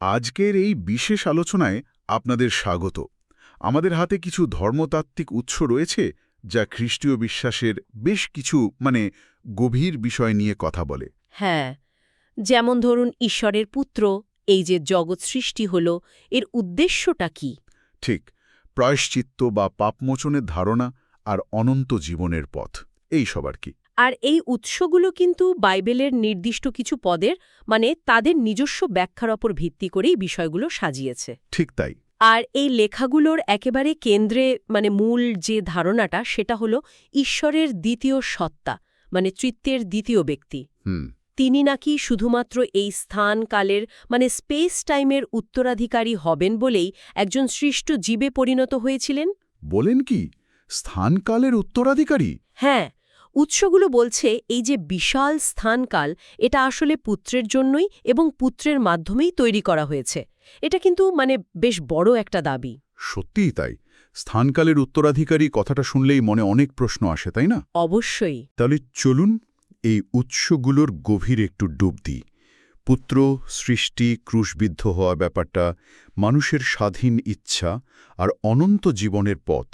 আজকের এই বিশেষ আলোচনায় আপনাদের স্বাগত। আমাদের হাতে কিছু ধর্মতাত্ত্বিক উৎস রয়েছে যা খ্রিস্টীয় বিশ্বাসের বেশ কিছু মানে গভীর বিষয় নিয়ে কথা বলে। হ্যাঁ যেমন ধরুন ঈশ্বরের পুত্র এই যে জগৎ সৃষ্টি হল এর উদ্দেশ্যটা কি? ঠিক প্রায়শ্চিত্ত বা পাপমোচনের ধারণা আর অনন্ত জীবনের পথ এই সব আর কি। আর এই উৎসগুলো কিন্তু বাইবেলের নির্দিষ্ট কিছু পদের মানে তাদের নিজস্ব ব্যাখ্যার ওপর ভিত্তি করেই বিষয়গুলো সাজিয়েছে। ঠিক তাই। আর এই লেখাগুলোর একেবারে কেন্দ্রে মানে মূল যে ধারণাটা সেটা হলো ঈশ্বরের দ্বিতীয় সত্তা মানে তৃত্বের দ্বিতীয় ব্যক্তি। হুম। তিনি নাকি শুধুমাত্র এই স্থান কালের মানে স্পেস টাইমের উত্তরাধিকারী হবেন বলেই একজন সৃষ্ট জীবে পরিণত হয়েছিলেন? বলেন কি? স্থানকালের উত্তরাধিকারী? হ্যাঁ। উৎসগুলো বলছে এই যে বিশাল স্থানকাল এটা আসলে পুত্রের জন্যই এবং পুত্রের মাধ্যমেই তৈরি করা হয়েছে। এটা কিন্তু মানে বেশ বড় একটা দাবি। সত্যিই তাই। স্থানকালের উত্তরাধিকারী কথাটা শুনলেই মনে অনেক প্রশ্ন আসে তাই না? অবশ্যই। তাহলে চলুন এই উৎসগুলোর গভীর একটু ডুব দিই। পুত্র সৃষ্টি ক্রুশবিদ্ধ হওয়া ব্যাপারটা মানুষের স্বাধীন ইচ্ছা আর অনন্ত জীবনের পথ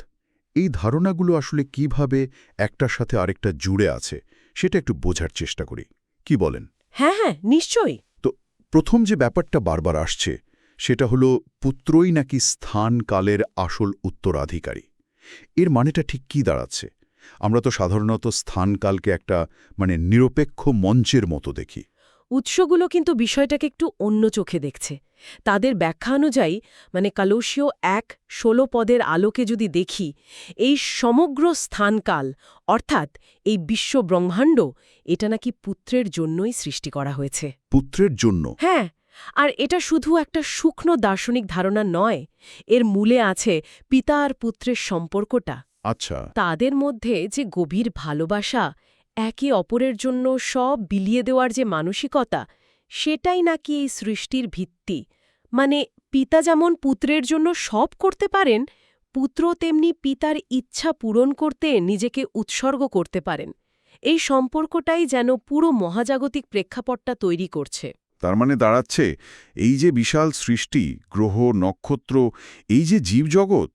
এই ধারণাগুলো আসলে কীভাবে একটার সাথে আরেকটা জুড়ে আছে সেটা একটু বোঝার চেষ্টা করি। কি বলেন? হ্যাঁ হ্যাঁ নিশ্চয়ই। তো প্রথম যে ব্যাপারটা বারবার আসছে সেটা হলো পুত্রই নাকি স্থান কালের আসল উত্তরাধিকারী? এর মানেটা ঠিক কি দাঁড়াচ্ছে? আমরা তো সাধারণত স্থানকালকে একটা মানে নিরপেক্ষ মঞ্চের মতো দেখি। উৎসগুলো কিন্তু বিষয়টাকে একটু অন্য চোখে দেখছে। তাদের ব্যাখ্যা অনুযায়ী মানে কালসীয় এক ষোলো পদের আলোকে যদি দেখি এই সমগ্র স্থানকাল অর্থাৎ এই বিশ্ব ব্রহ্মাণ্ড এটা নাকি পুত্রের জন্যই সৃষ্টি করা হয়েছে। পুত্রের জন্য? হ্যাঁ আর এটা শুধু একটা শুকনো দার্শনিক ধারণা নয় এর মূলে আছে পিতা আর পুত্রের সম্পর্কটা। আচ্ছা। তাদের মধ্যে যে গভীর ভালোবাসা একে অপরের জন্য সব বিলিয়ে দেওয়ার যে মানসিকতা, সেটাই নাকি এই সৃষ্টির ভিত্তি। মানে পিতা যেমন পুত্রের জন্য সব করতে পারেন, পুত্র তেমনি পিতার ইচ্ছা পূরণ করতে নিজেকে উৎসর্গ করতে পারেন। এই সম্পর্কটাই যেন পুরো মহাজাগতিক প্রেক্ষাপটটা তৈরি করছে। তার মানে দাঁড়াচ্ছে, এই যে বিশাল সৃষ্টি, গ্রহ, নক্ষত্র, এই যে জীবজগৎ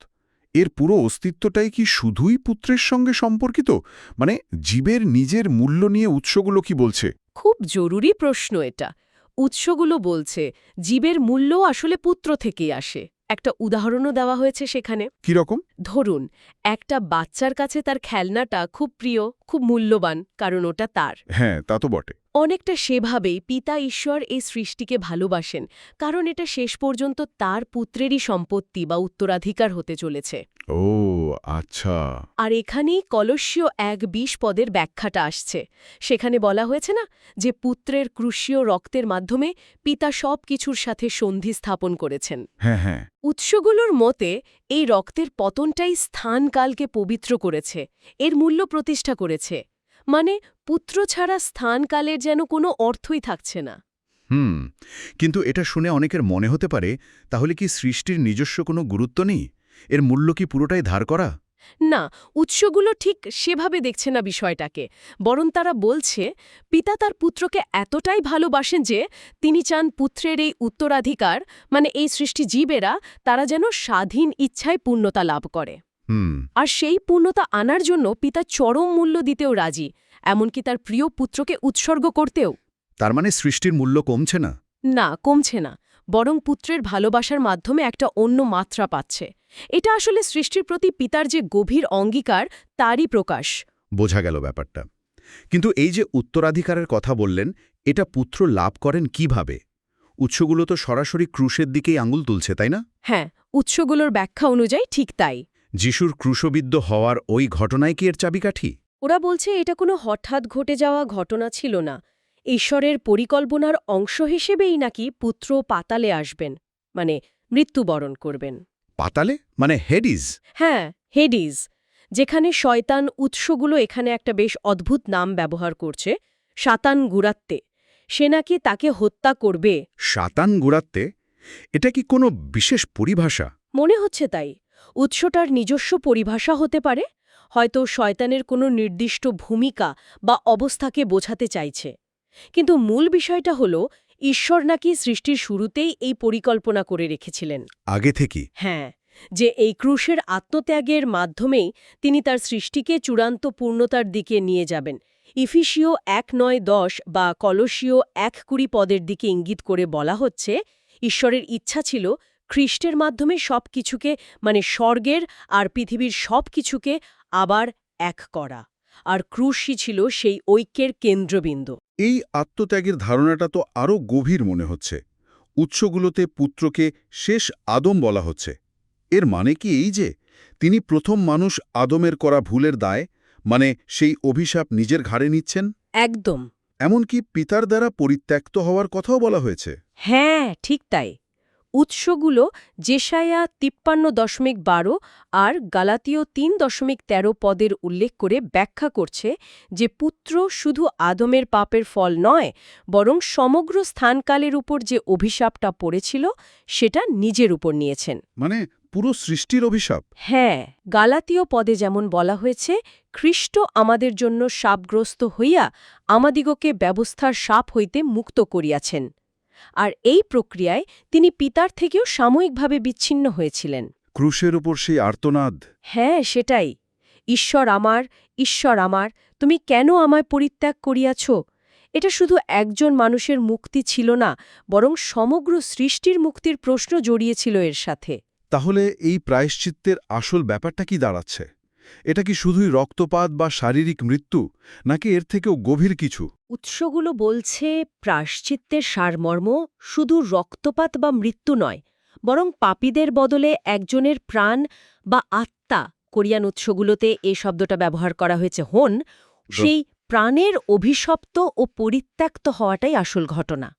এর পুরো অস্তিত্বটাই কি শুধুই পুত্রের সঙ্গে সম্পর্কিত? মানে জীবের নিজের মূল্য নিয়ে উৎসগুলো কি বলছে? খুব জরুরি প্রশ্ন এটা। উৎসগুলো বলছে, জীবের মূল্য আসলে পুত্র থেকেই আসে। একটা উদাহরণও দেওয়া হয়েছে সেখানে। কীরকম ধরুন একটা বাচ্চার কাছে তার খেলনাটা খুব প্রিয় খুব মূল্যবান কারণ ওটা তার। হ্যাঁ তা তো বটে। অনেকটা সেভাবেই পিতা ঈশ্বর এই সৃষ্টিকে ভালোবাসেন কারণ এটা শেষ পর্যন্ত তার পুত্রেরই সম্পত্তি বা উত্তরাধিকার হতে চলেছে। ও আচ্ছা। আর এখানেই কলস্যীয় এক বিশ পদের ব্যাখ্যাটা আসছে। সেখানে বলা হয়েছে না যে পুত্রের ক্রুশীয় রক্তের মাধ্যমে পিতা সব কিছুর সাথে সন্ধি স্থাপন করেছেন। হ্যাঁ হ্যাঁ। উৎসগুলোর মতে এই রক্তের পতনটাই স্থানকালকে পবিত্র করেছে এর মূল্য প্রতিষ্ঠা করেছে। মানে পুত্র ছাড়া স্থানকালের যেন কোনো অর্থই থাকছে না। হুম কিন্তু এটা শুনে অনেকের মনে হতে পারে তাহলে কি সৃষ্টির নিজস্ব কোনো গুরুত্ব নেই? এর মূল্য কি পুরোটাই ধার করা? না উৎসগুলো ঠিক সেভাবে দেখছে না বিষয়টাকে বরং তারা বলছে পিতা তার পুত্রকে এতটাই ভালোবাসেন যে তিনি চান পুত্রের এই উত্তরাধিকার মানে এই সৃষ্টি জীবেরা তারা যেন স্বাধীন ইচ্ছায় পূর্ণতা লাভ করে। আর সেই পূর্ণতা আনার জন্য পিতা চরম মূল্য দিতেও রাজি এমনকি তার প্রিয় পুত্রকে উৎসর্গ করতেও। তার মানে সৃষ্টির মূল্য কমছে না? না কমছে না বরং পুত্রের ভালোবাসার মাধ্যমে একটা অন্য মাত্রা পাচ্ছে। এটা আসলে সৃষ্টির প্রতি পিতার যে গভীর অঙ্গীকার তারই প্রকাশ। বোঝা গেল ব্যাপারটা। কিন্তু এই যে উত্তরাধিকারের কথা বললেন এটা পুত্র লাভ করেন কীভাবে? উৎসগুলো তো সরাসরি ক্রুশের দিকেই আঙুল তুলছে তাই না? হ্যাঁ উৎসগুলোর ব্যাখ্যা অনুযায়ী ঠিক তাই। যিশুর ক্রুশবিদ্ধ হওয়ার ওই ঘটনায় কি এর চাবিকাঠি? ওরা বলছে এটা কোনো হঠাৎ ঘটে যাওয়া ঘটনা ছিল না। ঈশ্বরের পরিকল্পনার অংশ হিসেবেই নাকি পুত্র পাতালে আসবেন মানে মৃত্যুবরণ করবেন। পাতালে? মানে হেডিজ হ্যাঁ হেডিজ যেখানে শয়তান উৎসগুলো এখানে একটা বেশ অদ্ভুত নাম ব্যবহার করছে সাতান গুরাত্তে সে নাকি তাকে হত্যা করবে। শাতান গুড়াত্তে? এটা কি কোনো বিশেষ পরিভাষা? মনে হচ্ছে তাই। উৎসটার নিজস্ব পরিভাষা হতে পারে হয়তো শয়তানের কোনো নির্দিষ্ট ভূমিকা বা অবস্থাকে বোঝাতে চাইছে। কিন্তু মূল বিষয়টা হল ঈশ্বর নাকি সৃষ্টির শুরুতেই এই পরিকল্পনা করে রেখেছিলেন। আগে থেকে? হ্যাঁ যে এই ক্রুশের আত্মত্যাগের মাধ্যমেই তিনি তার সৃষ্টিকে চূড়ান্ত পূর্ণতার দিকে নিয়ে যাবেন। ইফিসীয় এক নয় দশ বা কলসীয় এক কুড়ি পদের দিকে ইঙ্গিত করে বলা হচ্ছে ঈশ্বরের ইচ্ছা ছিল খ্রিস্টের মাধ্যমে সব কিছুকে মানে স্বর্গের আর পৃথিবীর সব কিছুকে আবার এক করা। আর ক্রুশই ছিল সেই ঐক্যের কেন্দ্রবিন্দু। এই আত্মত্যাগের ধারণাটা তো আরও গভীর মনে হচ্ছে। উৎসগুলোতে পুত্রকে শেষ আদম বলা হচ্ছে। এর মানে কি এই যে তিনি প্রথম মানুষ আদমের করা ভুলের দায় মানে সেই অভিশাপ নিজের ঘাড়ে নিচ্ছেন? একদম। এমনকি পিতার দ্বারা পরিত্যক্ত হওয়ার কথাও বলা হয়েছে। হ্যাঁ ঠিক তাই। উৎসগুলো জেসায়া তিপ্পান্ন দশমিক বারো আর গালাতীয় তিন দশমিক তেরো পদের উল্লেখ করে ব্যাখ্যা করছে যে পুত্র শুধু আদমের পাপের ফল নয় বরং সমগ্র স্থানকালের উপর যে অভিশাপটা পড়েছিল সেটা নিজের উপর নিয়েছেন। মানে পুরো সৃষ্টির অভিশাপ? হ্যাঁ গালাতীয় পদে যেমন বলা হয়েছে খ্রিস্ট আমাদের জন্য শাপগ্রস্ত হইয়া আমাদিগকে ব্যবস্থার সাপ হইতে মুক্ত করিয়াছেন। আর এই প্রক্রিয়ায় তিনি পিতার থেকেও সাময়িকভাবে বিচ্ছিন্ন হয়েছিলেন। ক্রুশের উপর সেই আর্তনাদ। হ্যাঁ সেটাই। ঈশ্বর আমার ঈশ্বর আমার তুমি কেন আমায় পরিত্যাগ করিয়াছ? এটা শুধু একজন মানুষের মুক্তি ছিল না বরং সমগ্র সৃষ্টির মুক্তির প্রশ্ন জড়িয়েছিল এর সাথে। তাহলে এই প্রায়শ্চিত্তের আসল ব্যাপারটা কি দাঁড়াচ্ছে? এটা কি শুধুই রক্তপাত বা শারীরিক মৃত্যু নাকি এর থেকেও গভীর কিছু? উৎসগুলো বলছে প্রাশ্চিত্তের সারমর্ম শুধু রক্তপাত বা মৃত্যু নয় বরং পাপীদের বদলে একজনের প্রাণ বা আত্মা কোরিয়ান উৎসগুলোতে এই শব্দটা ব্যবহার করা হয়েছে। হন সেই প্রাণের অভিশপ্ত ও পরিত্যক্ত হওয়াটাই আসল ঘটনা।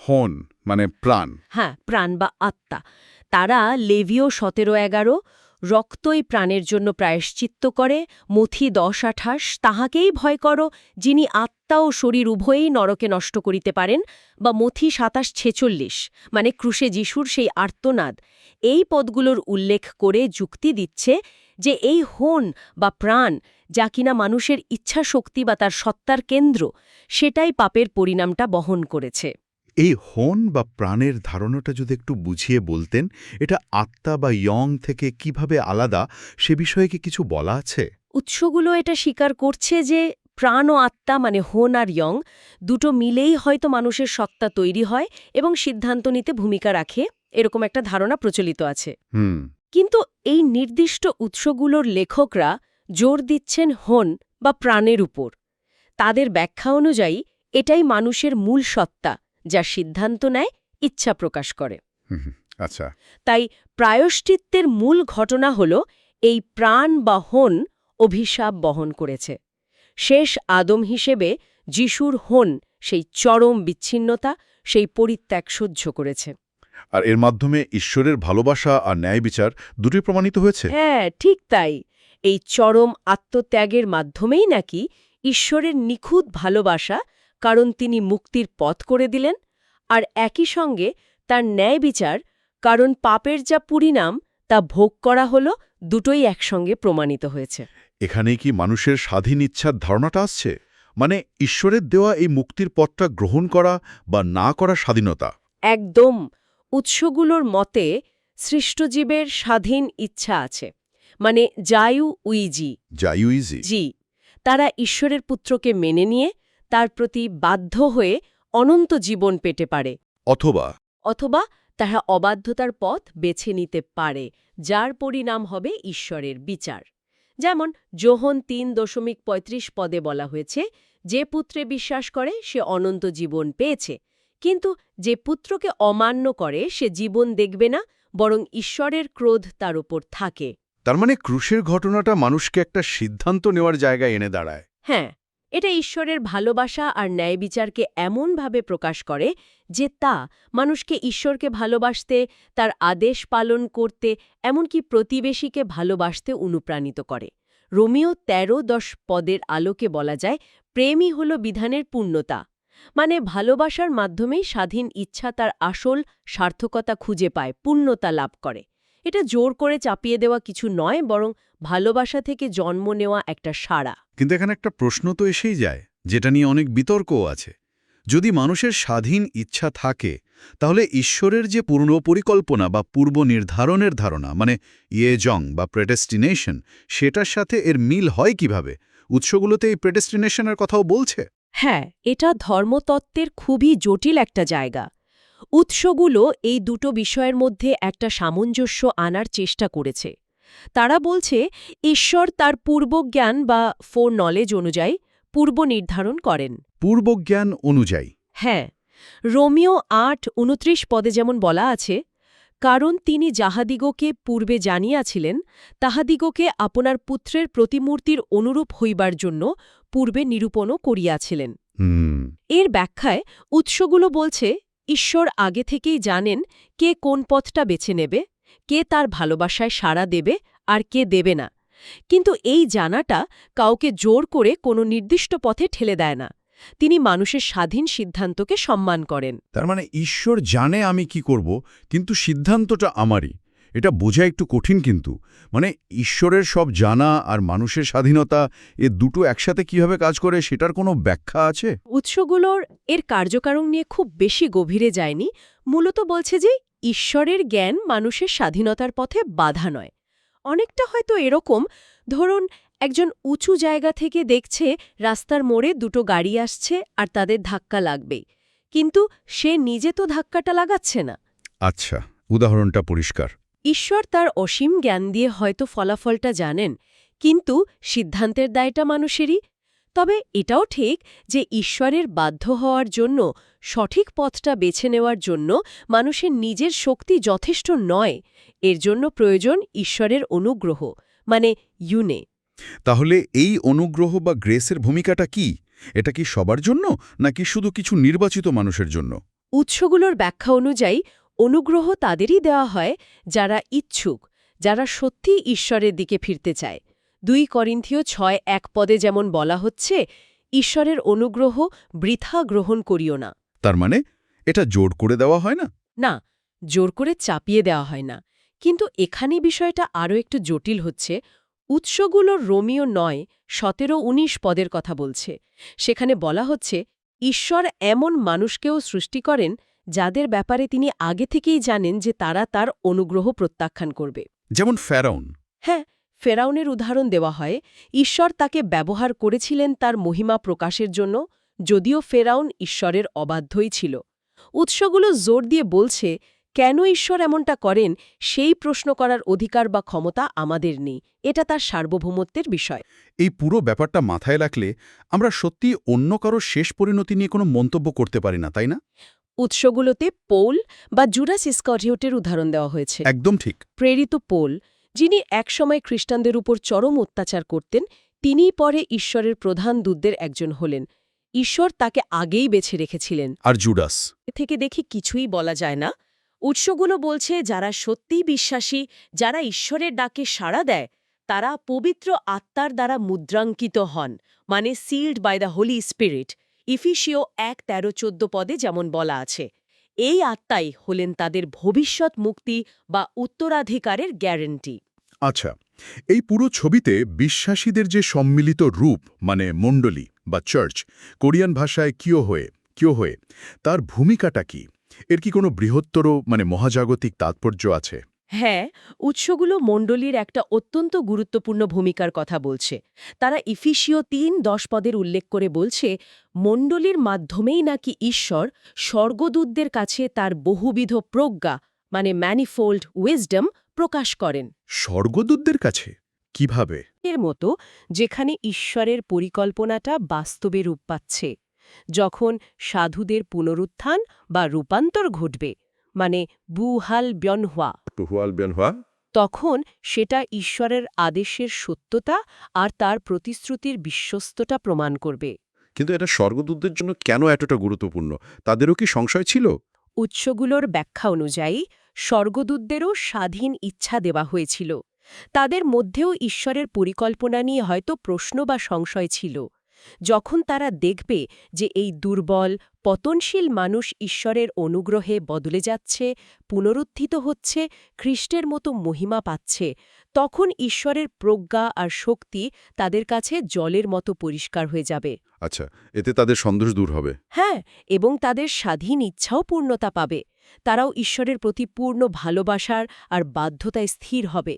হন মানে প্রাণ। হ্যাঁ প্রাণ বা আত্মা। তারা লেভিও সতেরো এগারো রক্তই প্রাণের জন্য প্রায়শ্চিত্ত করে, মথি দশ আঠাশ, তাহাকেই ভয় করো, যিনি আত্মা ও শরীর উভয়েই নরকে নষ্ট করিতে পারেন, বা মথি সাতাশ ছেচল্লিশ মানে ক্রুশে যিশুর সেই আর্তনাদ। এই পদগুলোর উল্লেখ করে যুক্তি দিচ্ছে যে এই হন বা প্রাণ যা কিনা মানুষের ইচ্ছা শক্তি বা তার সত্তার কেন্দ্র, সেটাই পাপের পরিণামটা বহন করেছে। এই হন বা প্রাণের ধারণাটা যদি একটু বুঝিয়ে বলতেন এটা আত্মা বা ইয়ং থেকে কীভাবে আলাদা সে বিষয়ে কি কিছু বলা আছে? উৎসগুলো এটা স্বীকার করছে যে প্রাণ ও আত্মা মানে হোন আর ইয়ং দুটো মিলেই হয়তো মানুষের সত্তা তৈরি হয় এবং সিদ্ধান্ত নিতে ভূমিকা রাখে এরকম একটা ধারণা প্রচলিত আছে। হুম। কিন্তু এই নির্দিষ্ট উৎসগুলোর লেখকরা জোর দিচ্ছেন হন বা প্রাণের উপর। তাদের ব্যাখ্যা অনুযায়ী এটাই মানুষের মূল সত্তা। যা সিদ্ধান্ত নেয় ইচ্ছা প্রকাশ করে। আচ্ছা। তাই প্রায়শ্চিত্তের মূল ঘটনা হল এই প্রাণ বা হন অভিশাপ বহন করেছে। শেষ আদম হিসেবে যিশুর হন সেই চরম বিচ্ছিন্নতা সেই পরিত্যাগ সহ্য করেছে। আর এর মাধ্যমে ঈশ্বরের ভালোবাসা আর ন্যায় বিচার দুটি প্রমাণিত হয়েছে? হ্যাঁ ঠিক তাই। এই চরম আত্মত্যাগের মাধ্যমেই নাকি ঈশ্বরের নিখুঁত ভালোবাসা কারণ তিনি মুক্তির পথ করে দিলেন আর একই সঙ্গে তার ন্যায় বিচার কারণ পাপের যা পরিণাম তা ভোগ করা হল দুটোই একসঙ্গে প্রমাণিত হয়েছে। এখানেই কি মানুষের স্বাধীন ইচ্ছার ধারণাটা আসছে? মানে ঈশ্বরের দেওয়া এই মুক্তির পথটা গ্রহণ করা বা না করা স্বাধীনতা? একদম। উৎসগুলোর মতে সৃষ্টজীবের স্বাধীন ইচ্ছা আছে। মানে জায়ু উইজি। যাইউ ইজি জি। তারা ঈশ্বরের পুত্রকে মেনে নিয়ে তার প্রতি বাধ্য হয়ে অনন্ত জীবন পেতে পারে। অথবা অথবা তারা অবাধ্যতার পথ বেছে নিতে পারে যার পরিণাম হবে ঈশ্বরের বিচার। যেমন যোহন তিন দশমিক পঁয়ত্রিশ পদে বলা হয়েছে যে পুত্রে বিশ্বাস করে সে অনন্ত জীবন পেয়েছে। কিন্তু যে পুত্রকে অমান্য করে সে জীবন দেখবে না বরং ঈশ্বরের ক্রোধ তার উপর থাকে। তার মানে ক্রুশের ঘটনাটা মানুষকে একটা সিদ্ধান্ত নেওয়ার জায়গায় এনে দাঁড়ায়। হ্যাঁ এটা ঈশ্বরের ভালোবাসা আর ন্যায় বিচারকে এমনভাবে প্রকাশ করে যে তা মানুষকে ঈশ্বরকে ভালোবাসতে, তার আদেশ পালন করতে, এমনকি প্রতিবেশীকে ভালোবাসতে অনুপ্রাণিত করে। রোমিও ১৩ দশ পদের আলোকে বলা যায়, প্রেমই হল বিধানের পূর্ণতা। মানে ভালোবাসার মাধ্যমেই স্বাধীন ইচ্ছা তার আসল সার্থকতা খুঁজে পায়, পূর্ণতা লাভ করে। এটা জোর করে চাপিয়ে দেওয়া কিছু নয় বরং ভালোবাসা থেকে জন্ম নেওয়া একটা সাড়া। কিন্তু এখানে একটা প্রশ্ন তো এসেই যায় যেটা নিয়ে অনেক বিতর্কও আছে। যদি মানুষের স্বাধীন ইচ্ছা থাকে তাহলে ঈশ্বরের যে পূর্ণ পরিকল্পনা বা পূর্ব নির্ধারণের ধারণা মানে ইয়েজং বা প্রেডেস্টিনেশন সেটার সাথে এর মিল হয় কীভাবে? উৎসগুলোতে এই প্রেডেস্টিনেশনের কথাও বলছে? হ্যাঁ এটা ধর্মতত্ত্বের খুবই জটিল একটা জায়গা। উৎসগুলো এই দুটো বিষয়ের মধ্যে একটা সামঞ্জস্য আনার চেষ্টা করেছে। তারা বলছে ঈশ্বর তার পূর্বজ্ঞান বা ফোর নলেজ অনুযায়ী পূর্ব নির্ধারণ করেন। পূর্বজ্ঞান অনুযায়ী। হ্যাঁ রোমিও আট উনত্রিশ পদে যেমন বলা আছে কারণ তিনি যাহাদিগকে পূর্বে জানিয়াছিলেন তাহাদিগকে আপনার পুত্রের প্রতিমূর্তির অনুরূপ হইবার জন্য পূর্বে নিরূপণও করিয়াছিলেন। এর ব্যাখ্যায় উৎসগুলো বলছে ঈশ্বর আগে থেকেই জানেন কে কোন পথটা বেছে নেবে, কে তার ভালোবাসায় সাড়া দেবে আর কে দেবে না। কিন্তু এই জানাটা কাউকে জোর করে কোনো নির্দিষ্ট পথে ঠেলে দেয় না। তিনি মানুষের স্বাধীন সিদ্ধান্তকে সম্মান করেন। তার মানে ঈশ্বর জানে আমি কি করব, কিন্তু সিদ্ধান্তটা আমারই। এটা বোঝা একটু কঠিন কিন্তু। মানে ঈশ্বরের সব জানা আর মানুষের স্বাধীনতা এ দুটো একসাথে কীভাবে কাজ করে সেটার কোনো ব্যাখ্যা আছে? উৎসগুলোর এর কার্যকারণ নিয়ে খুব বেশি গভীরে যায়নি মূলত বলছে যে ঈশ্বরের জ্ঞান মানুষের স্বাধীনতার পথে বাধা নয়। অনেকটা হয়তো এরকম ধরুন একজন উঁচু জায়গা থেকে দেখছে রাস্তার মোড়ে দুটো গাড়ি আসছে আর তাদের ধাক্কা লাগবে কিন্তু সে নিজে তো ধাক্কাটা লাগাচ্ছে না। আচ্ছা উদাহরণটা পরিষ্কার। ঈশ্বর তার অসীম জ্ঞান দিয়ে হয়তো ফলাফলটা জানেন কিন্তু সিদ্ধান্তের দায়টা মানুষেরই। তবে এটাও ঠিক যে ঈশ্বরের বাধ্য হওয়ার জন্য সঠিক পথটা বেছে নেওয়ার জন্য মানুষের নিজের শক্তি যথেষ্ট নয়। এর জন্য প্রয়োজন ঈশ্বরের অনুগ্রহ মানে ইউনে। তাহলে এই অনুগ্রহ বা গ্রেসের ভূমিকাটা কি? এটা কি সবার জন্য নাকি শুধু কিছু নির্বাচিত মানুষের জন্য? উৎসগুলোর ব্যাখ্যা অনুযায়ী অনুগ্রহ তাদেরই দেওয়া হয় যারা ইচ্ছুক যারা সত্যিই ঈশ্বরের দিকে ফিরতে চায়। দুই করিন্থীয় ছয় এক পদে যেমন বলা হচ্ছে ঈশ্বরের অনুগ্রহ বৃথা গ্রহণ করিও না। তার মানে এটা জোর করে দেওয়া হয় না? না জোর করে চাপিয়ে দেওয়া হয় না। কিন্তু এখানে বিষয়টা আরও একটু জটিল হচ্ছে। উৎসগুলো রোমিও নয় সতেরো উনিশ পদের কথা বলছে। সেখানে বলা হচ্ছে ঈশ্বর এমন মানুষকেও সৃষ্টি করেন যাদের ব্যাপারে তিনি আগে থেকেই জানেন যে তারা তার অনুগ্রহ প্রত্যাখ্যান করবে। যেমন ফেরাউন। হ্যাঁ ফেরাউনের উদাহরণ দেওয়া হয় ঈশ্বর তাকে ব্যবহার করেছিলেন তার মহিমা প্রকাশের জন্য যদিও ফেরাউন ঈশ্বরের অবাধ্যই ছিল। উৎসগুলো জোর দিয়ে বলছে কেন ঈশ্বর এমনটা করেন? সেই প্রশ্ন করার অধিকার বা ক্ষমতা আমাদের নেই। এটা তার সার্বভৌমত্বের বিষয়। এই পুরো ব্যাপারটা মাথায় রাখলে আমরা সত্যি অন্য কারও শেষ পরিণতি নিয়ে কোনো মন্তব্য করতে পারি না তাই না? উৎসগুলোতে পোল বা জুরাস ইস্করিওটের উদাহরণ দেওয়া হয়েছে। একদম ঠিক। প্রেরিত পোল যিনি একসময় খ্রিস্টানদের উপর চরম অত্যাচার করতেন তিনিই পরে ঈশ্বরের প্রধান দূতদের একজন হলেন। ঈশ্বর তাকে আগেই বেছে রেখেছিলেন। আর জুডাস এ থেকে দেখি কিছুই বলা যায় না। উৎসগুলো বলছে যারা সত্যিই বিশ্বাসী যারা ঈশ্বরের ডাকে সাড়া দেয় তারা পবিত্র আত্মার দ্বারা মুদ্রাঙ্কিত হন মানে sealed by the holy spirit ইফিসিও এক তেরো চোদ্দ পদে যেমন বলা আছে, এই আত্মাই হলেন তাদের ভবিষ্যৎ মুক্তি বা উত্তরাধিকারের গ্যারেন্টি। আচ্ছা এই পুরো ছবিতে বিশ্বাসীদের যে সম্মিলিত রূপ মানে মণ্ডলী বা চার্চ, কোরিয়ান ভাষায় কিও হয়ে কিও হয়ে, তার ভূমিকাটা কি? এর কি কোনো বৃহত্তর মানে মহাজাগতিক তাৎপর্য আছে? হ্যাঁ উৎসগুলো মণ্ডলীর একটা অত্যন্ত গুরুত্বপূর্ণ ভূমিকার কথা বলছে। তারা ইফিসীয় তিন দশ পদের উল্লেখ করে বলছে মণ্ডলীর মাধ্যমেই নাকি ঈশ্বর স্বর্গদূতদের কাছে তার বহুবিধ প্রজ্ঞা মানে ম্যানিফোল্ড উইজডম প্রকাশ করেন। স্বর্গদূতদের কাছে? কীভাবে? এর মতো যেখানে ঈশ্বরের পরিকল্পনাটা বাস্তবে রূপ পাচ্ছে যখন সাধুদের পুনরুত্থান বা রূপান্তর ঘটবে। মানে বুহাল ব্যনহোয়া। হুয়ালবিয়ানহুয়া তখন সেটা ঈশ্বরের আদেশের সত্যতা আর তার প্রতিশ্রুতির বিশ্বস্ততা প্রমাণ করবে। কিন্তু এটা স্বর্গদূতদের জন্য কেন এতটা গুরুত্বপূর্ণ? তাদেরও কি সংশয় ছিল? উৎসগুলোর ব্যাখ্যা অনুযায়ী স্বর্গদূতদেরও স্বাধীন ইচ্ছা দেওয়া হয়েছিল। তাদের মধ্যেও ঈশ্বরের পরিকল্পনা নিয়ে হয়তো প্রশ্ন বা সংশয় ছিল। যখন তারা দেখবে যে এই দুর্বল পতনশীল মানুষ ঈশ্বরের অনুগ্রহে বদলে যাচ্ছে পুনরুত্থিত হচ্ছে খ্রিস্টের মতো মহিমা পাচ্ছে তখন ঈশ্বরের প্রজ্ঞা আর শক্তি তাদের কাছে জলের মতো পরিষ্কার হয়ে যাবে। আচ্ছা এতে তাদের সন্দেশ দূর হবে। হ্যাঁ এবং তাদের স্বাধীন ইচ্ছাও পূর্ণতা পাবে। তারাও ঈশ্বরের প্রতি পূর্ণ ভালোবাসার আর বাধ্যতায় স্থির হবে।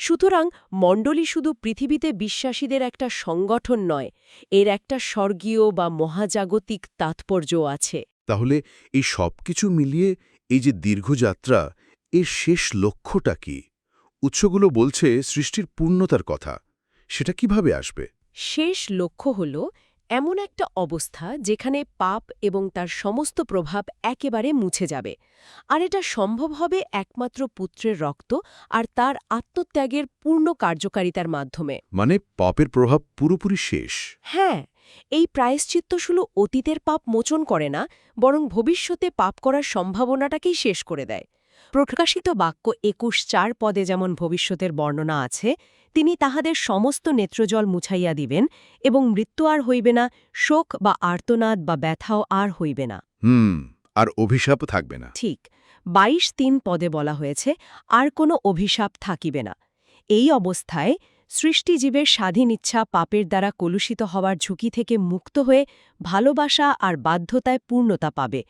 সুতরাং মণ্ডলী শুধু পৃথিবীতে বিশ্বাসীদের একটা সংগঠন নয় এর একটা স্বর্গীয় বা মহাজাগতিক তাৎপর্য আছে। তাহলে এই সব কিছু মিলিয়ে এই যে দীর্ঘযাত্রা এর শেষ লক্ষ্যটা কি? উৎসগুলো বলছে সৃষ্টির পূর্ণতার কথা সেটা কীভাবে আসবে? শেষ লক্ষ্য হল এমন একটা অবস্থা যেখানে পাপ এবং তার সমস্ত প্রভাব একেবারে মুছে যাবে। আর এটা সম্ভব হবে একমাত্র পুত্রের রক্ত আর তার আত্মত্যাগের পূর্ণ কার্যকারিতার মাধ্যমে। মানে পাপের প্রভাব পুরোপুরি শেষ। হ্যাঁ এই প্রায়শ্চিত্ত শুধু অতীতের পাপ মোচন করে না বরং ভবিষ্যতে পাপ করার সম্ভাবনাটাকেই শেষ করে দেয়। প্রকাশিত বাক্য একুশ চার পদে যেমন ভবিষ্যতের বর্ণনা আছে তিনি তাহাদের সমস্ত নেত্রজল মুছাইয়া দিবেন এবং মৃত্যু আর হইবে না শোক বা আর্তনাদ বা ব্যথাও আর হইবে না। হুম আর অভিশাপ থাকবে না। ঠিক বাইশ তিন পদে বলা হয়েছে আর কোনো অভিশাপ থাকিবে না। এই অবস্থায় সৃষ্টিজীবের স্বাধীন ইচ্ছা পাপের দ্বারা কলুষিত হওয়ার ঝুঁকি থেকে মুক্ত হয়ে ভালোবাসা আর বাধ্যতায় পূর্ণতা পাবে।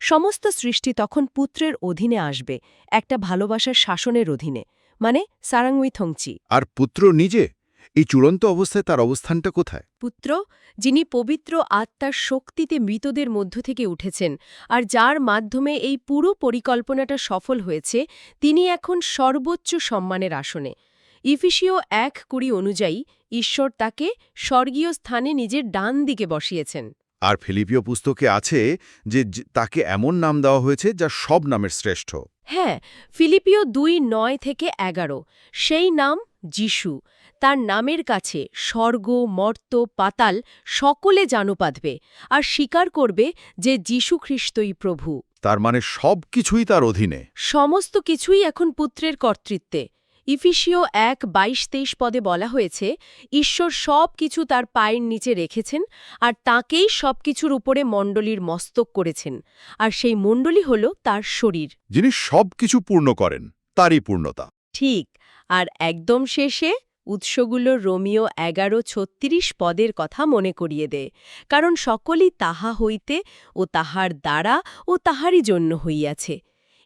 সমস্ত সৃষ্টি তখন পুত্রের অধীনে আসবে একটা ভালোবাসার শাসনের অধীনে মানে সারাংউইথংচি। আর পুত্র নিজে? এই চূড়ান্ত অবস্থায় তার অবস্থানটা কোথায়? পুত্র যিনি পবিত্র আত্মার শক্তিতে মৃতদের মধ্য থেকে উঠেছেন আর যার মাধ্যমে এই পুরো পরিকল্পনাটা সফল হয়েছে তিনি এখন সর্বোচ্চ সম্মানের আসনে। ইফিসিও এক কুড়ি অনুযায়ী ঈশ্বর তাকে স্বর্গীয় স্থানে নিজের ডান দিকে বসিয়েছেন। আর ফিলিপিও পুস্তকে আছে যে তাকে এমন নাম দেওয়া হয়েছে যা সব নামের শ্রেষ্ঠ। হ্যাঁ ফিলিপিও দুই নয় থেকে এগারো। সেই নাম যিশু। তার নামের কাছে স্বর্গ মর্ত পাতাল সকলে জানো পাতবে আর স্বীকার করবে যে যীশু খ্রিস্টই প্রভু। তার মানে সব কিছুই তার অধীনে। সমস্ত কিছুই এখন পুত্রের কর্তৃত্বে। ইফিসিও এক বাইশ তেইশ পদে বলা হয়েছে ঈশ্বর সব কিছু তার পায়ের নিচে রেখেছেন আর তাকেই সব কিছুর উপরে মণ্ডলীর মস্তক করেছেন। আর সেই মণ্ডলী হল তার শরীর। যিনি সব কিছু পূর্ণ করেন তারই পূর্ণতা। ঠিক আর একদম শেষে উৎসগুলো রোমিও এগারো ছত্রিশ পদের কথা মনে করিয়ে দেয় কারণ সকলই তাহা হইতে ও তাহার দ্বারা ও তাহারই জন্য হইয়াছে।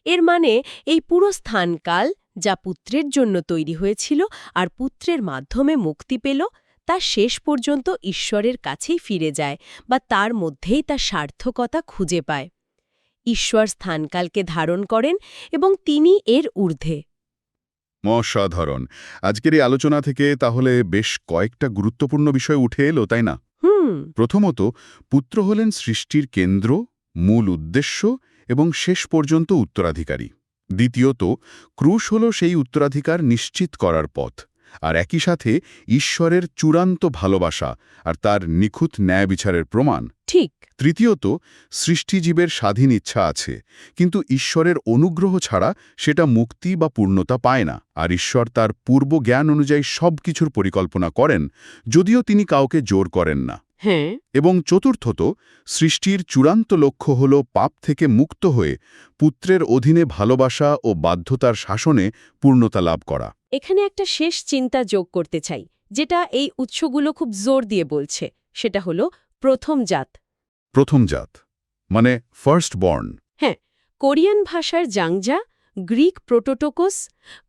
এর মানে এই পুরো স্থানকাল যা পুত্রের জন্য তৈরি হয়েছিল আর পুত্রের মাধ্যমে মুক্তি পেল তা শেষ পর্যন্ত ঈশ্বরের কাছেই ফিরে যায় বা তার মধ্যেই তা সার্থকতা খুঁজে পায়। ঈশ্বর স্থানকালকে ধারণ করেন এবং তিনি এর ঊর্ধ্বে। অসাধারণ আজকের এই আলোচনা থেকে তাহলে বেশ কয়েকটা গুরুত্বপূর্ণ বিষয় উঠে এলো তাই না? হুম। প্রথমত পুত্র হলেন সৃষ্টির কেন্দ্র মূল উদ্দেশ্য এবং শেষ পর্যন্ত উত্তরাধিকারী। দ্বিতীয়ত ক্রুশ হল সেই উত্তরাধিকার নিশ্চিত করার পথ আর একই সাথে ঈশ্বরের চূড়ান্ত ভালোবাসা আর তার নিখুঁত ন্যায় বিচারের প্রমাণ। ঠিক। তৃতীয়ত সৃষ্টিজীবের স্বাধীন ইচ্ছা আছে কিন্তু ঈশ্বরের অনুগ্রহ ছাড়া সেটা মুক্তি বা পূর্ণতা পায় না আর ঈশ্বর তার পূর্ব জ্ঞান অনুযায়ী সব কিছুর পরিকল্পনা করেন যদিও তিনি কাউকে জোর করেন না। হ্যাঁ। এবং চতুর্থত সৃষ্টির চূড়ান্ত লক্ষ্য হল পাপ থেকে মুক্ত হয়ে পুত্রের অধীনে ভালোবাসা ও বাধ্যতার শাসনে পূর্ণতা লাভ করা। এখানে একটা শেষ চিন্তা যোগ করতে চাই যেটা এই উৎসগুলো খুব জোর দিয়ে বলছে। সেটা হল প্রথম জাত। প্রথম জাত মানে ফার্স্ট বর্ন হ্যাঁ কোরিয়ান ভাষার জাংজা গ্রিক প্রোটোটোকোস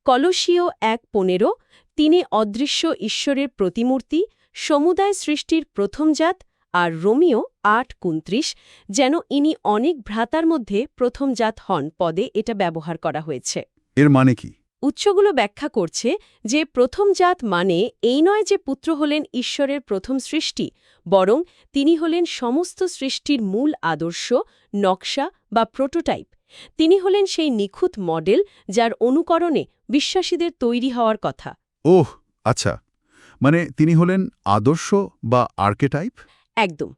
কলসীয় এক পনেরো তিনি অদৃশ্য ঈশ্বরের প্রতিমূর্তি সমুদায় সৃষ্টির প্রথম জাত আর রোমিও আট কুন্ত্রিশ যেন ইনি অনেক ভ্রাতার মধ্যে প্রথম জাত হন পদে এটা ব্যবহার করা হয়েছে। এর মানে কি? উৎসগুলো ব্যাখ্যা করছে যে প্রথম জাত মানে এই নয় যে পুত্র হলেন ঈশ্বরের প্রথম সৃষ্টি বরং তিনি হলেন সমস্ত সৃষ্টির মূল আদর্শ নকশা বা প্রোটোটাইপ। তিনি হলেন সেই নিখুঁত মডেল যার অনুকরণে বিশ্বাসীদের তৈরি হওয়ার কথা। ওহ আচ্ছা। মানে তিনি হলেন আদর্শ বা আর্কেটাইপ একদম।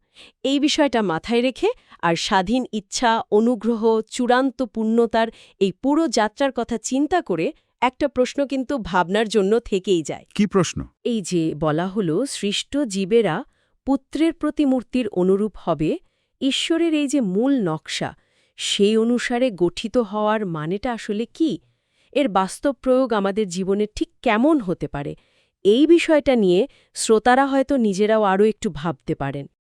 এই বিষয়টা মাথায় রেখে আর স্বাধীন ইচ্ছা অনুগ্রহ চূড়ান্ত পূর্ণতার এই পুরো যাত্রার কথা চিন্তা করে একটা প্রশ্ন কিন্তু ভাবনার জন্য থেকেই যায়। কি প্রশ্ন? এই যে বলা হলো সৃষ্ট জীবেরা পুত্রের প্রতিমূর্তির অনুরূপ হবে ঈশ্বরের এই যে মূল নকশা সেই অনুসারে গঠিত হওয়ার মানেটা আসলে কি? এর বাস্তব প্রয়োগ আমাদের জীবনে ঠিক কেমন হতে পারে? এই বিষয়টা নিয়ে শ্রোতারা হয়তো নিজেরাও আরও একটু ভাবতে পারেন।